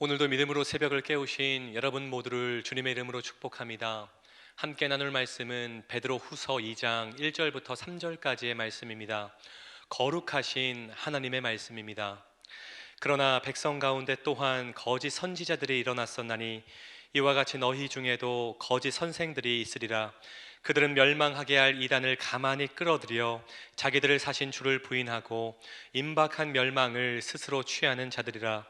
오늘도 믿음으로 새벽을 깨우신 여러분 모두를 주님의 이름으로 축복합니다. 함께 나눌 말씀은 베드로 후서 2장 1절부터 3절까지의 말씀입니다. 거룩하신 하나님의 말씀입니다. 그러나 백성 가운데 또한 거짓 선지자들이 일어났었나니 이와 같이 너희 중에도 거짓 선생들이 있으리라. 그들은 멸망하게 할 이단을 가만히 끌어들여 자기들을 사신 주를 부인하고 임박한 멸망을 스스로 취하는 자들이라.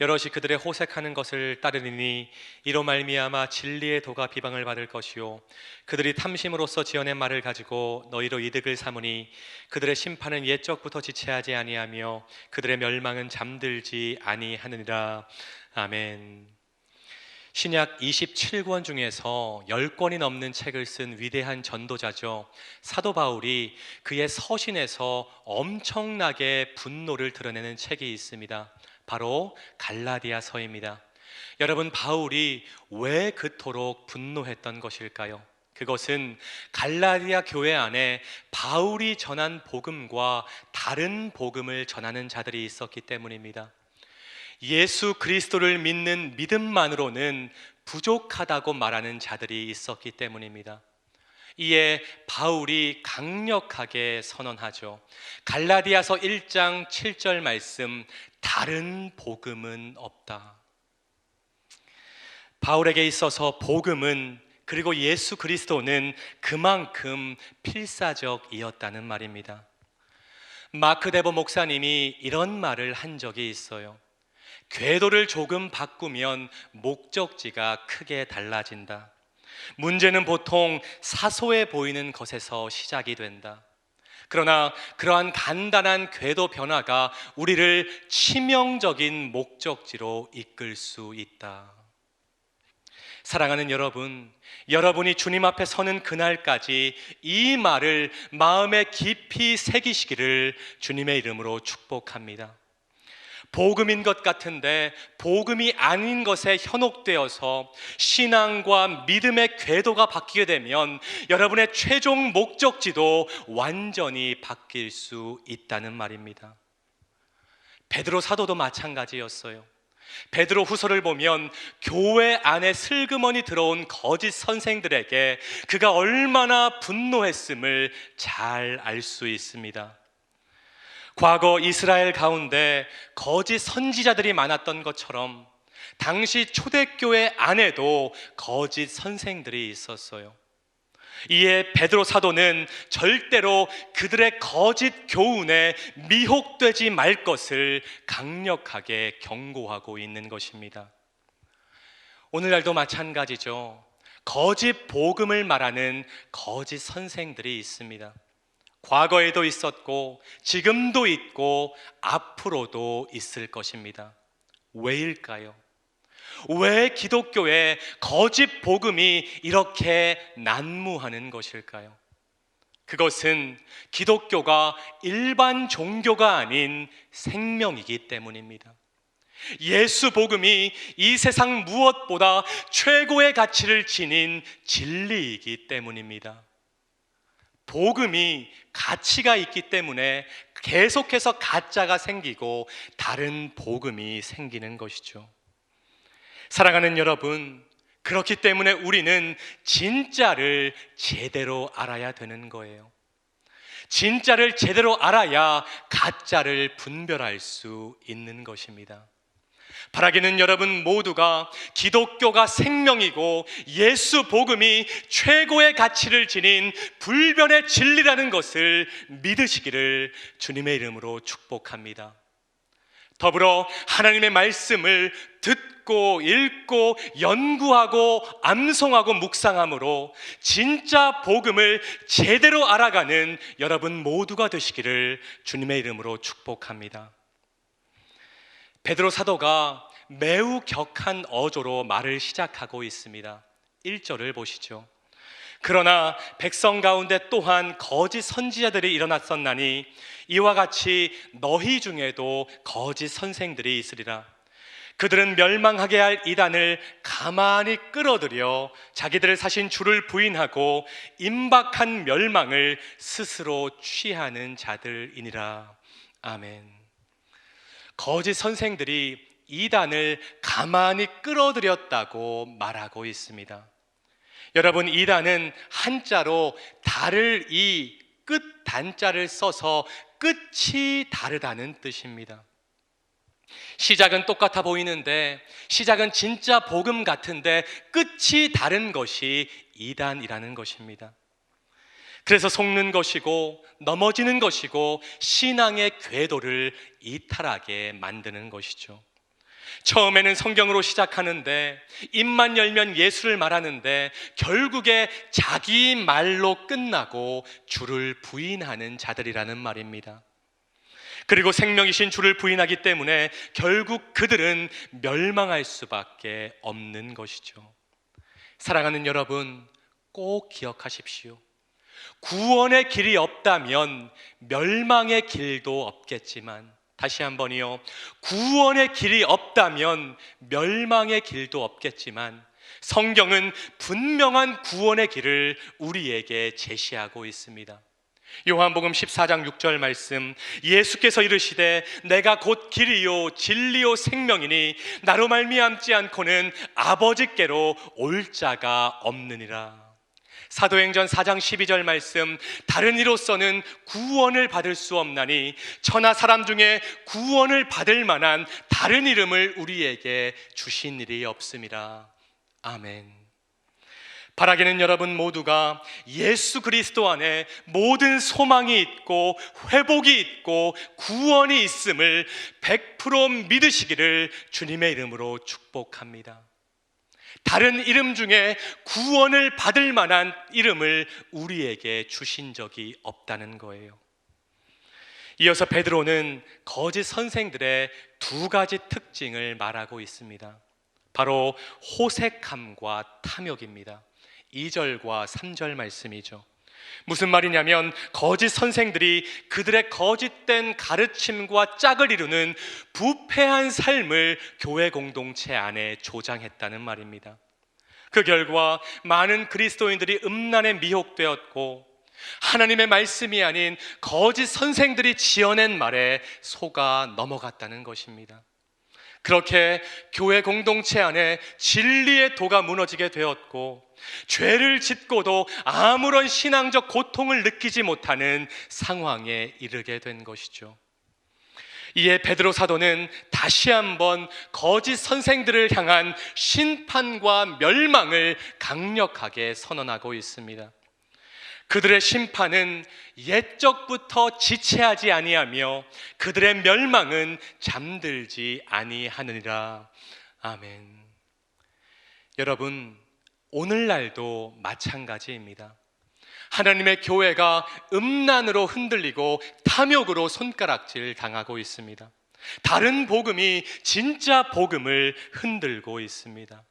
여럿이 그들의 호색하는 것을 따르리니 이로 말미암아 진리의 도가 비방을 받을 것이요 그들이 탐심으로써 지어낸 말을 가지고 너희로 이득을 삼으니 그들의 심판은 옛적부터 지체하지 아니하며 그들의 멸망은 잠들지 아니하느니라 아멘. 신약 27권 중에서 10권이 넘는 책을 쓴 위대한 전도자죠. 사도 바울이 그의 서신에서 엄청나게 분노를 드러내는 책이 있습니다. 바로 갈라디아서입니다. 여러분 바울이 왜 그토록 분노했던 것일까요? 그것은 갈라디아 교회 안에 바울이 전한 복음과 다른 복음을 전하는 자들이 있었기 때문입니다. 예수 그리스도를 믿는 믿음만으로는 부족하다고 말하는 자들이 있었기 때문입니다. 이에 바울이 강력하게 선언하죠. 갈라디아서 1장 7절 말씀 다른 복음은 없다. 바울에게 있어서 복음은 그리고 예수 그리스도는 그만큼 필사적이었다는 말입니다. 마크 데보 목사님이 이런 말을 한 적이 있어요. 궤도를 조금 바꾸면 목적지가 크게 달라진다. 문제는 보통 사소해 보이는 것에서 시작이 된다. 그러나 그러한 간단한 궤도 변화가 우리를 치명적인 목적지로 이끌 수 있다. 사랑하는 여러분, 여러분이 주님 앞에 서는 그날까지 이 말을 마음에 깊이 새기시기를 주님의 이름으로 축복합니다. 복음인 것 같은데 복음이 아닌 것에 현혹되어서 신앙과 믿음의 궤도가 바뀌게 되면 여러분의 최종 목적지도 완전히 바뀔 수 있다는 말입니다. 베드로 사도도 마찬가지였어요. 베드로 후서를 보면 교회 안에 슬그머니 들어온 거짓 선생들에게 그가 얼마나 분노했음을 잘 알 수 있습니다. 과거 이스라엘 가운데 거짓 선지자들이 많았던 것처럼 당시 초대교회 안에도 거짓 선생들이 있었어요. 이에 베드로 사도는 절대로 그들의 거짓 교훈에 미혹되지 말 것을 강력하게 경고하고 있는 것입니다. 오늘날도 마찬가지죠. 거짓 복음을 말하는 거짓 선생들이 있습니다. 과거에도 있었고 지금도 있고 앞으로도 있을 것입니다. 왜일까요? 왜 기독교의 거짓 복음이 이렇게 난무하는 것일까요? 그것은 기독교가 일반 종교가 아닌 생명이기 때문입니다. 예수 복음이 이 세상 무엇보다 최고의 가치를 지닌 진리이기 때문입니다. 복음이 가치가 있기 때문에 계속해서 가짜가 생기고 다른 복음이 생기는 것이죠. 사랑하는 여러분, 그렇기 때문에 우리는 진짜를 제대로 알아야 되는 거예요. 진짜를 제대로 알아야 가짜를 분별할 수 있는 것입니다. 바라기는 여러분 모두가 기독교가 생명이고 예수 복음이 최고의 가치를 지닌 불변의 진리라는 것을 믿으시기를 주님의 이름으로 축복합니다. 더불어 하나님의 말씀을 듣고 읽고 연구하고 암송하고 묵상함으로 진짜 복음을 제대로 알아가는 여러분 모두가 되시기를 주님의 이름으로 축복합니다. 베드로 사도가 매우 격한 어조로 말을 시작하고 있습니다. 1절을 보시죠. 그러나 백성 가운데 또한 거짓 선지자들이 일어났었나니 이와 같이 너희 중에도 거짓 선생들이 있으리라. 그들은 멸망하게 할 이단을 가만히 끌어들여 자기들을 사신 주를 부인하고 임박한 멸망을 스스로 취하는 자들이니라. 아멘. 거짓 선생들이 이단을 가만히 끌어들였다고 말하고 있습니다. 여러분, 이단은 한자로 달을 이 끝 단자를 써서 끝이 다르다는 뜻입니다. 시작은 똑같아 보이는데 시작은 진짜 복음 같은데 끝이 다른 것이 이단이라는 것입니다. 그래서 속는 것이고 넘어지는 것이고 신앙의 궤도를 이탈하게 만드는 것이죠. 처음에는 성경으로 시작하는데 입만 열면 예수를 말하는데 결국에 자기 말로 끝나고 주를 부인하는 자들이라는 말입니다. 그리고 생명이신 주를 부인하기 때문에 결국 그들은 멸망할 수밖에 없는 것이죠. 사랑하는 여러분, 꼭 기억하십시오. 구원의 길이 없다면 멸망의 길도 없겠지만 다시 한번이요. 구원의 길이 없다면 멸망의 길도 없겠지만 성경은 분명한 구원의 길을 우리에게 제시하고 있습니다. 요한복음 14장 6절 말씀 예수께서 이르시되 내가 곧 길이요 진리요 생명이니 나로 말미암지 않고는 아버지께로 올 자가 없느니라. 사도행전 4장 12절 말씀 다른 이로서는 구원을 받을 수 없나니 천하 사람 중에 구원을 받을 만한 다른 이름을 우리에게 주신 일이 없습니다. 아멘. 바라기는 여러분 모두가 예수 그리스도 안에 모든 소망이 있고 회복이 있고 구원이 있음을 100% 믿으시기를 주님의 이름으로 축복합니다. 다른 이름 중에 구원을 받을 만한 이름을 우리에게 주신 적이 없다는 거예요. 이어서 베드로는 거짓 선생들의 두 가지 특징을 말하고 있습니다. 바로 호색함과 탐욕입니다. 2절과 3절 말씀이죠. 무슨 말이냐면 거짓 선생들이 그들의 거짓된 가르침과 짝을 이루는 부패한 삶을 교회 공동체 안에 조장했다는 말입니다. 그 결과 많은 그리스도인들이 음란에 미혹되었고 하나님의 말씀이 아닌 거짓 선생들이 지어낸 말에 속아 넘어갔다는 것입니다. 그렇게 교회 공동체 안에 진리의 도가 무너지게 되었고 죄를 짓고도 아무런 신앙적 고통을 느끼지 못하는 상황에 이르게 된 것이죠. 이에 베드로 사도는 다시 한번 거짓 선생들을 향한 심판과 멸망을 강력하게 선언하고 있습니다. 그들의 심판은 옛적부터 지체하지 아니하며 그들의 멸망은 잠들지 아니하느니라. 아멘. 여러분, 오늘날도 마찬가지입니다. 하나님의 교회가 음란으로 흔들리고 탐욕으로 손가락질 당하고 있습니다. 다른 복음이 진짜 복음을 흔들고 있습니다.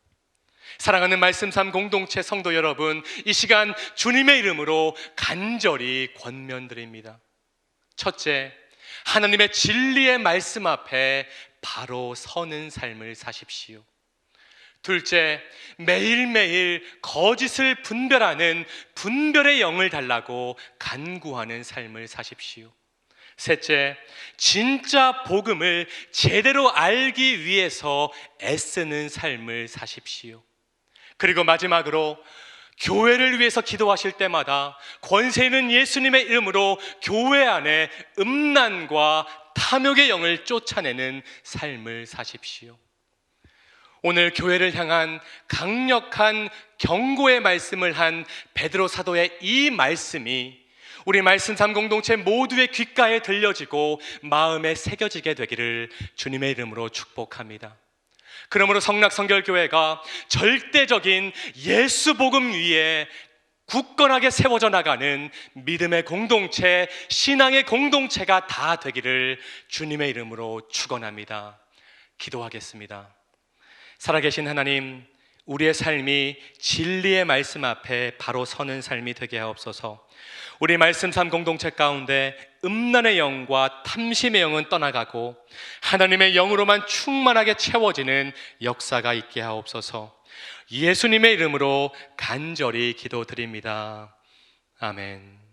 사랑하는 말씀 삼 공동체 성도 여러분, 이 시간 주님의 이름으로 간절히 권면드립니다. 첫째, 하나님의 진리의 말씀 앞에 바로 서는 삶을 사십시오. 둘째, 매일매일 거짓을 분별하는 분별의 영을 달라고 간구하는 삶을 사십시오. 셋째, 진짜 복음을 제대로 알기 위해서 애쓰는 삶을 사십시오. 그리고 마지막으로 교회를 위해서 기도하실 때마다 권세 있는 예수님의 이름으로 교회 안에 음란과 탐욕의 영을 쫓아내는 삶을 사십시오. 오늘 교회를 향한 강력한 경고의 말씀을 한 베드로 사도의 이 말씀이 우리 말씀 삼 공동체 모두의 귓가에 들려지고 마음에 새겨지게 되기를 주님의 이름으로 축복합니다. 그러므로 성락성결교회가 절대적인 예수 복음 위에 굳건하게 세워져 나가는 믿음의 공동체, 신앙의 공동체가 다 되기를 주님의 이름으로 축원합니다. 기도하겠습니다. 살아계신 하나님, 우리의 삶이 진리의 말씀 앞에 바로 서는 삶이 되게 하옵소서. 우리 말씀 삶 공동체 가운데 음란의 영과 탐심의 영은 떠나가고 하나님의 영으로만 충만하게 채워지는 역사가 있게 하옵소서. 예수님의 이름으로 간절히 기도드립니다. 아멘.